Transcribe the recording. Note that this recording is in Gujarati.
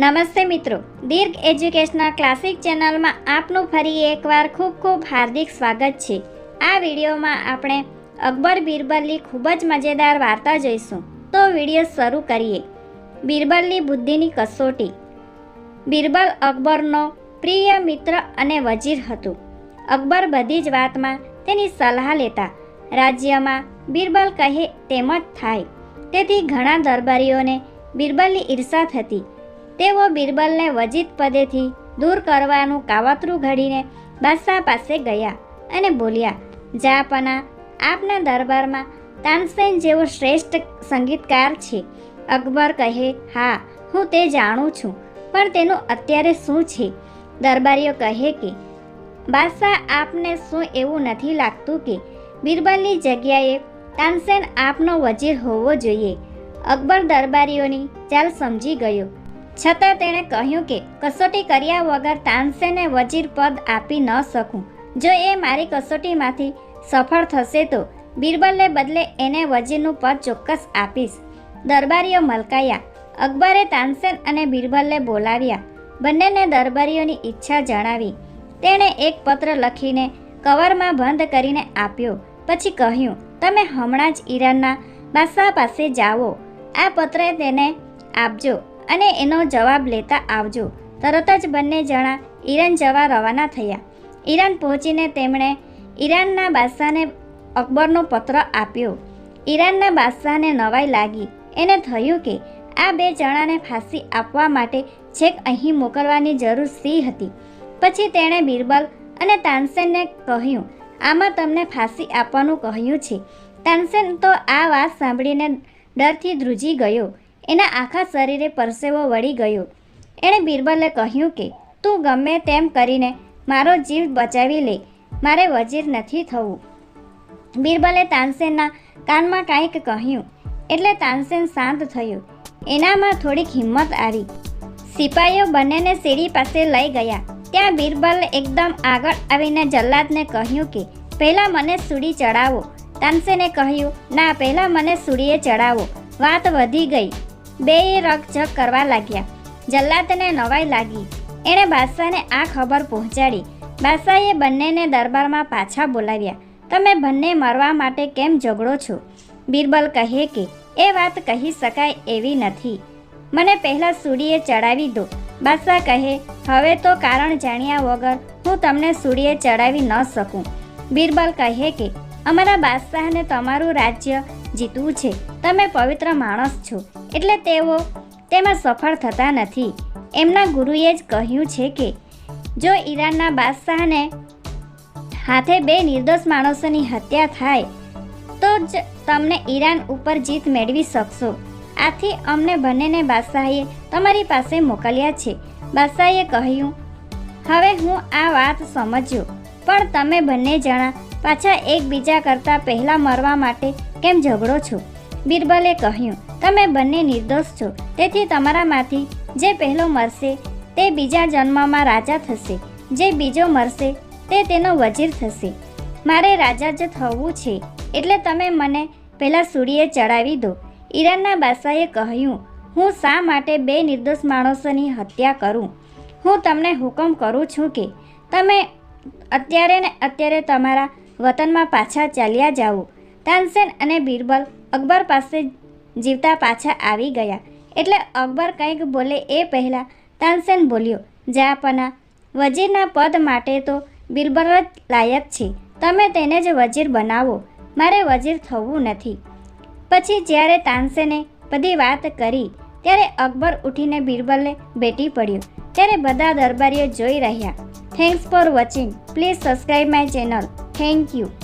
નમસ્તે મિત્રો. દીર્ઘ એજ્યુકેશનલ ક્લાસિક ચેનલમાં આપનું ફરી એકવાર ખૂબ ખૂબ હાર્દિક સ્વાગત છે. આ વિડીયોમાં આપણે અકબર બિરબલની ખૂબ જ મજેદાર વાર્તા જોઈશું. તો વીડિયો શરૂ કરીએ. બિરબલની બુદ્ધિની કસોટી. બિરબલ અકબરનો પ્રિય મિત્ર અને વજીર હતું. અકબર બધી જ વાતમાં તેની સલાહ લેતા રાજ્યમાં બિરબલ કહે તેમ જ થાય. તેથી ઘણા દરબારીઓને બિરબલની ઈર્ષા થતી તેઓ બિરબલને વજીત પદેથી દૂર કરવાનું કાવતરું ઘડીને બાદશાહ પાસે ગયા અને બોલ્યા જાપના આપના દરબારમાં તાનસેન જેવો શ્રેષ્ઠ સંગીતકાર છે. અકબર કહે, હા, હું તે જાણું છું, પણ તેનું અત્યારે શું છે? દરબારીઓ કહે કે, બાદશાહ આપને શું એવું નથી લાગતું કે બિરબલની જગ્યાએ તાનસેન આપનો વજીર હોવો જોઈએ? અકબર દરબારીઓની ચાલ સમજી ગયો. છતાં તેણે કહ્યું કે, કસોટી કર્યા વગર તાનસેને વજીર પદ આપી ન શકું. જો એ મારી કસોટીમાંથી સફળ થશે તો બિરબલને બદલે એને વજીરનું પદ ચોક્કસ આપીશ. દરબારીઓ મલકાયા. અકબરે તાનસેન અને બિરબલને બોલાવ્યા. બંનેને દરબારીઓની ઈચ્છા જણાવી. તેણે એક પત્ર લખીને કવરમાં બંધ કરીને આપ્યો. પછી કહ્યું, તમે હમણાં જ ઈરાનના બાદશાહ પાસે જાઓ. આ પત્ર તેને આપજો. અને એનો જવાબ લેતા આવજો. તરત જ બંને જણા ઈરાન જવા રવાના થયા. ઈરાન પહોંચીને તેમણે ઈરાનના બાદશાહને અકબરનો પત્ર આપ્યો. ઈરાનના બાદશાહને નવાઈ લાગી. એને થયું કે આ બે જણાને ફાંસી આપવા માટે છેક અહીં મોકલવાની જરૂર સી હતી? પછી તેણે બિરબલ અને તાનસેનને કહ્યું, આમાં તમને ફાંસી આપવાનું કહ્યું છે. તાનસેન તો આ વાત સાંભળીને ડરથી ધ્રુજી ગયો. એના આખા શરીરે પરસેવો વળી ગયો. એણે બિરબલે કહ્યું કે, તું ગમે તેમ કરીને મારો જીવ બચાવી લે. મારે વજીર નથી થવું. બિરબલે તાનસેનના કાનમાં કાંઈક કહ્યું, એટલે તાનસેન શાંત થયો. એનામાં થોડીક હિંમત આવી. સિપાહીઓ બંનેને સીડી પાસે લઈ ગયા. ત્યાં બિરબલ એકદમ આગળ આવીને જલ્લાદને કહ્યું કે, પહેલાં મને સૂડી ચડાવો. તાનસેને કહ્યું, ના, પહેલાં મને સૂડીએ ચડાવો. વાત વધી ગઈ. બેય રકઝક કરવા લાગ્યા. જલ્લાદને નવાઈ લાગી. એણે બાદશાહને આ ખબર પહોંચાડી. બાદશાહે બંનેને દરબારમાં પાછા બોલાવ્યા. તમે બંને મરવા માટે કેમ ઝઘડો છો? બિરબલ કહે કે, એ વાત કહી શકાય એવી નથી. મને પહેલાં સૂડીએ ચડાવી દો. બાદશાહ કહે, હવે તો કારણ જાણ્યા વગર હું તમને સૂડીએ ચડાવી ન શકું. બિરબલ કહે કે અમારા બાદશાહને તમારું રાજ્ય જીતવું છે. તમે પવિત્ર માણસ છો. એટલે તેઓ તેમાં સફળ થતા નથી. એમના ગુરુએ જ કહ્યું છે કે, જો ઈરાનના બાદશાહને હાથે બે નિર્દોષ માણસોની હત્યા થાય, તો જ તમને ઈરાન ઉપર જીત મેળવી શકશો. આથી અમને બંનેને બાદશાહે તમારી પાસે મોકલ્યા છે. બાદશાહે કહ્યું, હવે હું આ વાત સમજ્યો. પણ તમે બંને જણા પાછા એકબીજા કરતાં પહેલાં મરવા માટે કેમ ઝઘડો છો? બિરબલે કહ્યું, તમે બંને નિર્દોષ છો. તેથી તમારામાંથી જે પહેલો મરશે તે બીજા જન્મમાં રાજા થશે. જે બીજો મરશે તે તેનો વજીર થશે. મારે રાજા જ થવું છે. એટલે તમે મને પહેલાં સૂર્યે ચડાવી દો. ઈરાનના બાદશાહે કહ્યું, હું શા માટે બે નિર્દોષ માણસોની હત્યા કરું? હું તમને હુકમ કરું છું કે તમે અત્યારે ને અત્યારે તમારા વતનમાં પાછા ચાલ્યા જાઓ. તાનસેન અને બિરબલ અકબર પાસે જીવતા પાછા આવી ગયા. એટલે અકબર કંઈક બોલે એ પહેલાં તાનસેન બોલ્યો, જાપના, વજીરના પદ માટે તો બિરબલ જ લાયક છે. તમે તેને જ વજીર બનાવો. મારે વજીર થવું નથી. પછી જ્યારે તાનસેને બધી વાત કરી, ત્યારે અકબર ઉઠીને બિરબલને બેટી પડ્યો. ત્યારે બધા દરબારીઓ જોઈ રહ્યા. Thanks for watching please subscribe my channel Thank you.